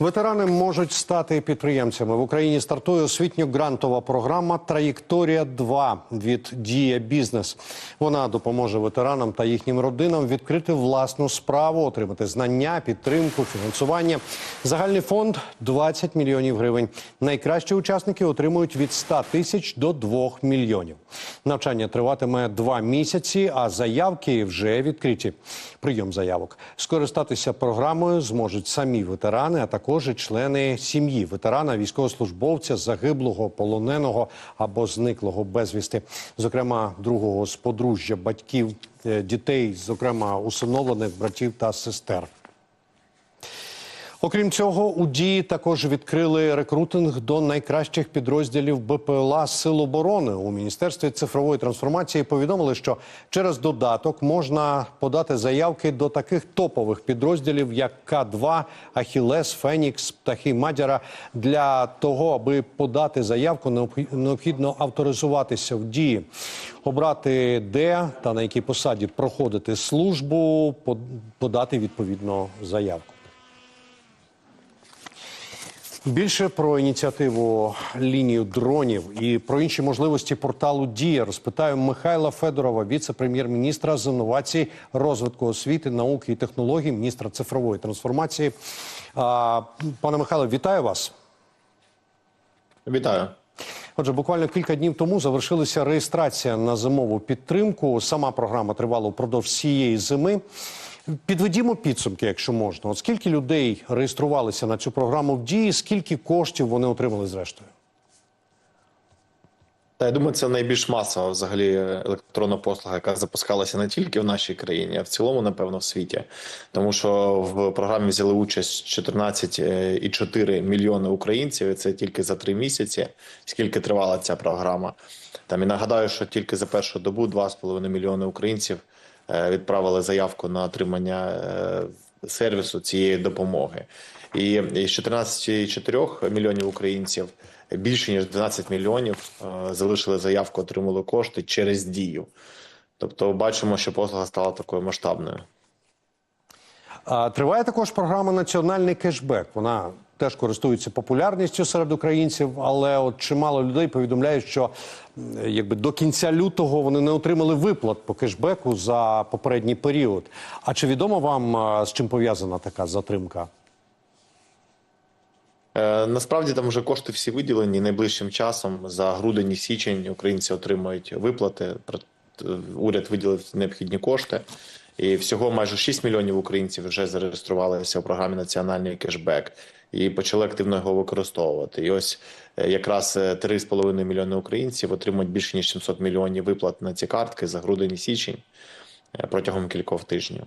Ветерани можуть стати підприємцями. В Україні стартує освітньо-грантова програма Траєкторія 2 від Дія Бізнес. Вона допоможе ветеранам та їхнім родинам відкрити власну справу, отримати знання, підтримку, фінансування. Загальний фонд 20 мільйонів гривень. Найкращі учасники отримують від 100 тисяч до 2 мільйонів. Навчання триватиме два місяці, а заявки вже відкриті. Прийом заявок. Скористатися програмою зможуть самі ветерани, а також і члени сім'ї ветерана, військовослужбовця, загиблого, полоненого або зниклого безвісти, зокрема другого з подружжя батьків е, дітей, зокрема усиновлених братів та сестер. Окрім цього, у дії також відкрили рекрутинг до найкращих підрозділів БПЛА Сил оборони у міністерстві цифрової трансформації. Повідомили, що через додаток можна подати заявки до таких топових підрозділів, як К2, Ахілес, Фенікс, Птахи Мадяра. Для того, аби подати заявку, необхі- необхідно авторизуватися в дії, обрати де та на якій посаді проходити службу, под- подати відповідно заявку. Більше про ініціативу лінію дронів і про інші можливості порталу Дія розпитаю Михайла Федорова, віце-прем'єр-міністра з інновацій, розвитку освіти, науки і технологій, міністра цифрової трансформації. Пане Михайло, вітаю вас. Вітаю. Отже, буквально кілька днів тому завершилася реєстрація на зимову підтримку. Сама програма тривала впродовж всієї зими. Підведімо підсумки, якщо можна. От скільки людей реєструвалися на цю програму в дії, скільки коштів вони отримали зрештою? Та я думаю, це найбільш масова взагалі електронна послуга, яка запускалася не тільки в нашій країні, а в цілому, напевно, в світі. Тому що в програмі взяли участь 14,4 мільйони українців. І це тільки за три місяці, скільки тривала ця програма. Там і нагадаю, що тільки за першу добу 2,5 мільйони українців е, відправили заявку на отримання е, сервісу цієї допомоги. І із 14,4 мільйонів українців більше ніж 12 мільйонів е, залишили заявку, отримали кошти через дію. Тобто, бачимо, що послуга стала такою масштабною. Триває також програма Національний кешбек. Вона теж користується популярністю серед українців, але от чимало людей повідомляють, що якби до кінця лютого вони не отримали виплат по кешбеку за попередній період. А чи відомо вам з чим пов'язана така затримка? Е, Насправді там вже кошти всі виділені найближчим часом. За грудень і січень українці отримують виплати. Е, Уряд виділив необхідні кошти. І всього майже 6 мільйонів українців вже зареєструвалися у програмі Національний кешбек і почали активно його використовувати. І ось е, якраз е, 3,5 мільйони українців отримують більше ніж 700 мільйонів виплат на ці картки за грудень і січень е, протягом кількох тижнів.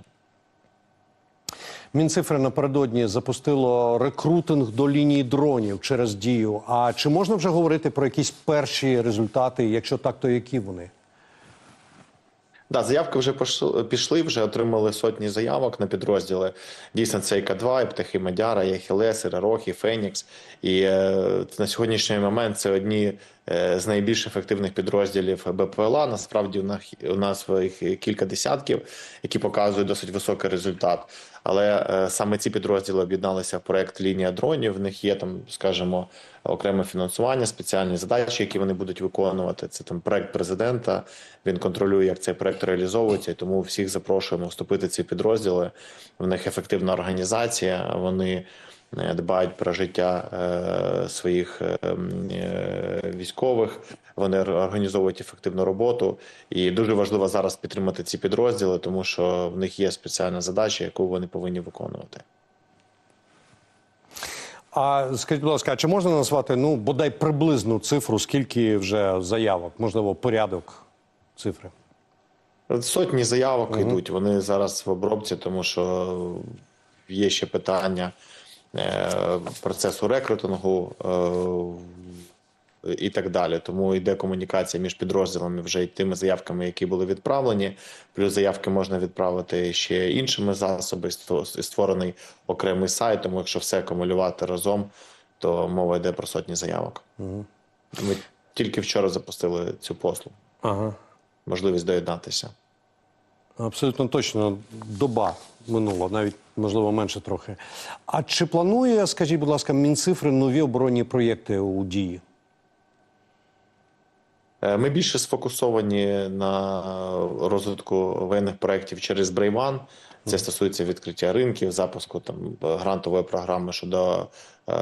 Мінцифри напередодні запустило рекрутинг до лінії дронів через дію. А чи можна вже говорити про якісь перші результати? Якщо так, то які вони? Да, заявки вже пішли, вже отримали сотні заявок на підрозділи. Дійсно, це і К2, і Птахи Мадяра, і Ахілес, і Рарох, і Фенікс. І е, на сьогоднішній момент це одні з найбільш ефективних підрозділів БПЛА. Насправді у нас, у нас кілька десятків, які показують досить високий результат. Але е, саме ці підрозділи об'єдналися в проект Лінія дронів. В них є там, скажімо, окреме фінансування, спеціальні задачі, які вони будуть виконувати. Це там проект президента. Він контролює, як цей проект реалізовується. І тому всіх запрошуємо вступити в ці підрозділи. В них ефективна організація. Вони е, дбають про життя е, своїх е, е, військових. Вони організовують ефективну роботу. І дуже важливо зараз підтримати ці підрозділи, тому що в них є спеціальна задача, яку вони повинні виконувати. А скажіть, будь ласка, чи можна назвати ну бодай приблизну цифру, скільки вже заявок, можливо, порядок цифри? Сотні заявок йдуть. Вони зараз в обробці, тому що є ще питання е, процесу рекрутингу е, і так далі. Тому йде комунікація між підрозділами вже й тими заявками, які були відправлені. Плюс заявки можна відправити ще іншими засобами. Створений окремий сайт. Тому якщо все акумулювати разом, то мова йде про сотні заявок. Ми тільки вчора запустили цю послугу, Ага. можливість доєднатися. Абсолютно точно доба минула, навіть можливо менше трохи. А чи планує, скажіть, будь ласка, Мінцифри нові оборонні проєкти у дії? Е, Ми більше сфокусовані на розвитку воєнних проєктів через Брейван. Це стосується відкриття ринків, запуску там грантової програми щодо е,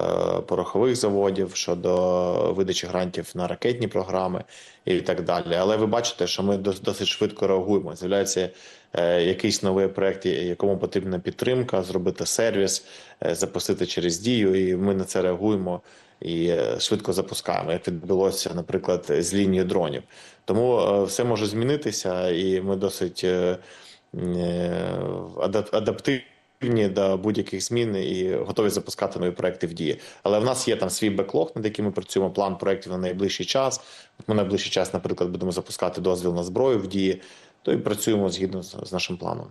порохових заводів, щодо видачі грантів на ракетні програми і так далі. Але ви бачите, що ми досить швидко реагуємо. З'являється е, якийсь новий проєкт, якому потрібна підтримка, зробити сервіс, е, запустити через дію, і ми на це реагуємо і е, швидко запускаємо, як відбулося, наприклад, з лінією дронів. Тому е, все може змінитися, і ми досить е, е, адаптивні до будь-яких змін і готові запускати нові проекти в дії. Але в нас є там свій беклог, над яким ми працюємо, план проєктів на найближчий час. От ми найближчий час, наприклад, будемо запускати дозвіл на зброю в дії, то і працюємо згідно з нашим планом.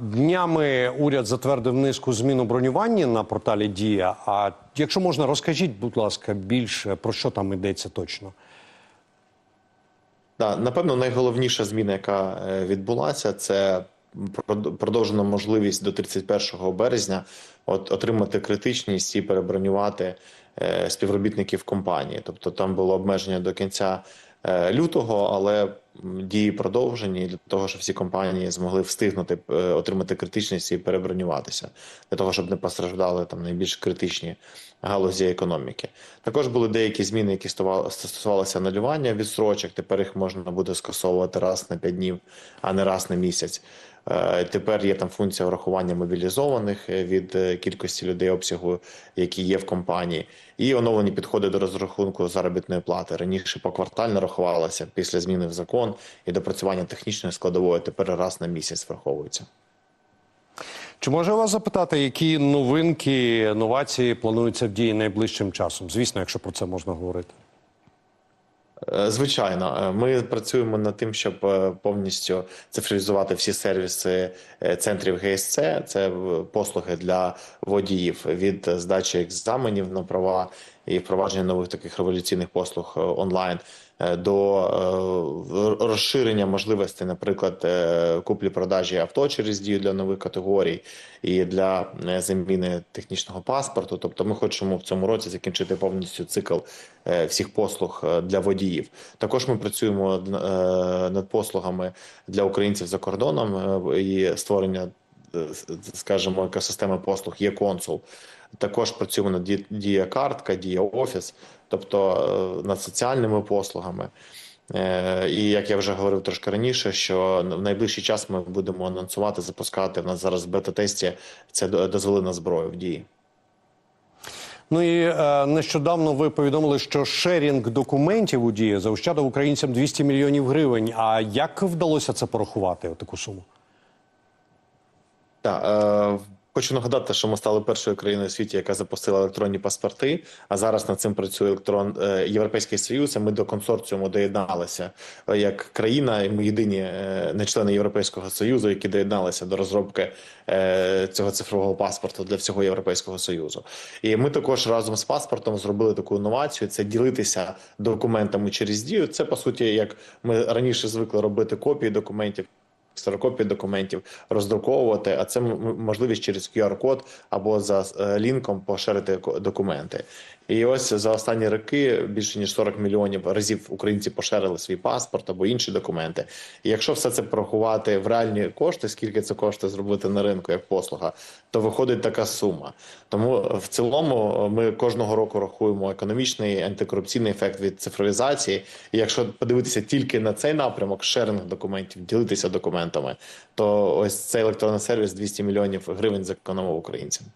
Днями уряд затвердив низку змін у бронюванні на порталі Дія. А якщо можна, розкажіть, будь ласка, більше про що там йдеться точно? Да, напевно, найголовніша зміна, яка е, відбулася, це продовжена можливість до 31 березня от, отримати критичність і перебронювати е, співробітників компанії. Тобто там було обмеження до кінця лютого, але дії продовжені для того, щоб всі компанії змогли встигнути е, отримати критичність і перебронюватися, для того, щоб не постраждали там найбільш критичні галузі економіки. Також були деякі зміни, які стосували- стосувалися анулювання відстрочок. Тепер їх можна буде скасовувати раз на 5 днів, а не раз на місяць. Е, Тепер є там функція врахування мобілізованих е, від е, кількості людей обсягу, які є в компанії, і оновлені підходи до розрахунку заробітної плати. Раніше поквартально рахувалося після зміни в закон і допрацювання технічної складової. Тепер раз на місяць враховується. Чи можу вас запитати, які новинки, новації плануються в дії найближчим часом? Звісно, якщо про це можна говорити. Е, Звичайно, Е, ми працюємо над тим, щоб е, повністю цифровізувати всі сервіси центрів ГСЦ. Це послуги для водіїв від здачі екзаменів на права і впровадження нових таких революційних послуг онлайн до е, розширення можливостей, наприклад, е, куплі-продажі авто через дію для нових категорій і для е, заміни технічного паспорту. Тобто, ми хочемо в цьому році закінчити повністю цикл е, всіх послуг е, для водіїв. Також ми працюємо е, над послугами для українців за кордоном е, і створення, е, скажімо, екосистеми послуг є консул. Також працюємо Ді- дія картка, дія офіс, тобто е, над соціальними послугами. Е, І як я вже говорив трошки раніше, що в найближчий час ми будемо анонсувати, запускати. В нас зараз в бета-тесті це дозволи на зброю в дії. Ну і е, нещодавно ви повідомили, що шерінг документів у дії заощадив українцям 200 мільйонів гривень. А як вдалося це порахувати? Таку суму? Так, е, хочу нагадати, що ми стали першою країною у світі, яка запустила електронні паспорти. А зараз над цим працює електрон е, Європейський Союз. і Ми до консорціуму доєдналися е, як країна, і ми єдині е, не члени Європейського союзу, які доєдналися до розробки цього цифрового паспорту для всього Європейського союзу. І ми також разом з паспортом зробили таку інновацію: це ділитися документами через дію. Це по суті, як ми раніше звикли робити копії документів ксерокопії документів роздруковувати, а це можливість через QR-код або за е, лінком поширити документи. І ось за останні роки більше ніж 40 мільйонів разів українці поширили свій паспорт або інші документи. І якщо все це порахувати в реальні кошти, скільки це коштує зробити на ринку як послуга, то виходить така сума. Тому е, в цілому ми кожного року рахуємо економічний антикорупційний ефект від цифровізації. І якщо подивитися тільки на цей напрямок, шеринг документів, ділитися документами, то ось цей електронний сервіс 200 мільйонів гривень зекономив українцям.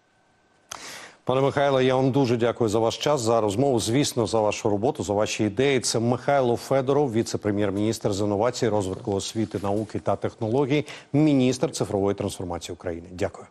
Пане Михайло, я вам дуже дякую за ваш час, за розмову. Звісно, за вашу роботу, за ваші ідеї. Це Михайло Федоров, віце-прем'єр-міністр з інновацій, розвитку освіти, науки та технологій, міністр цифрової трансформації України. Дякую.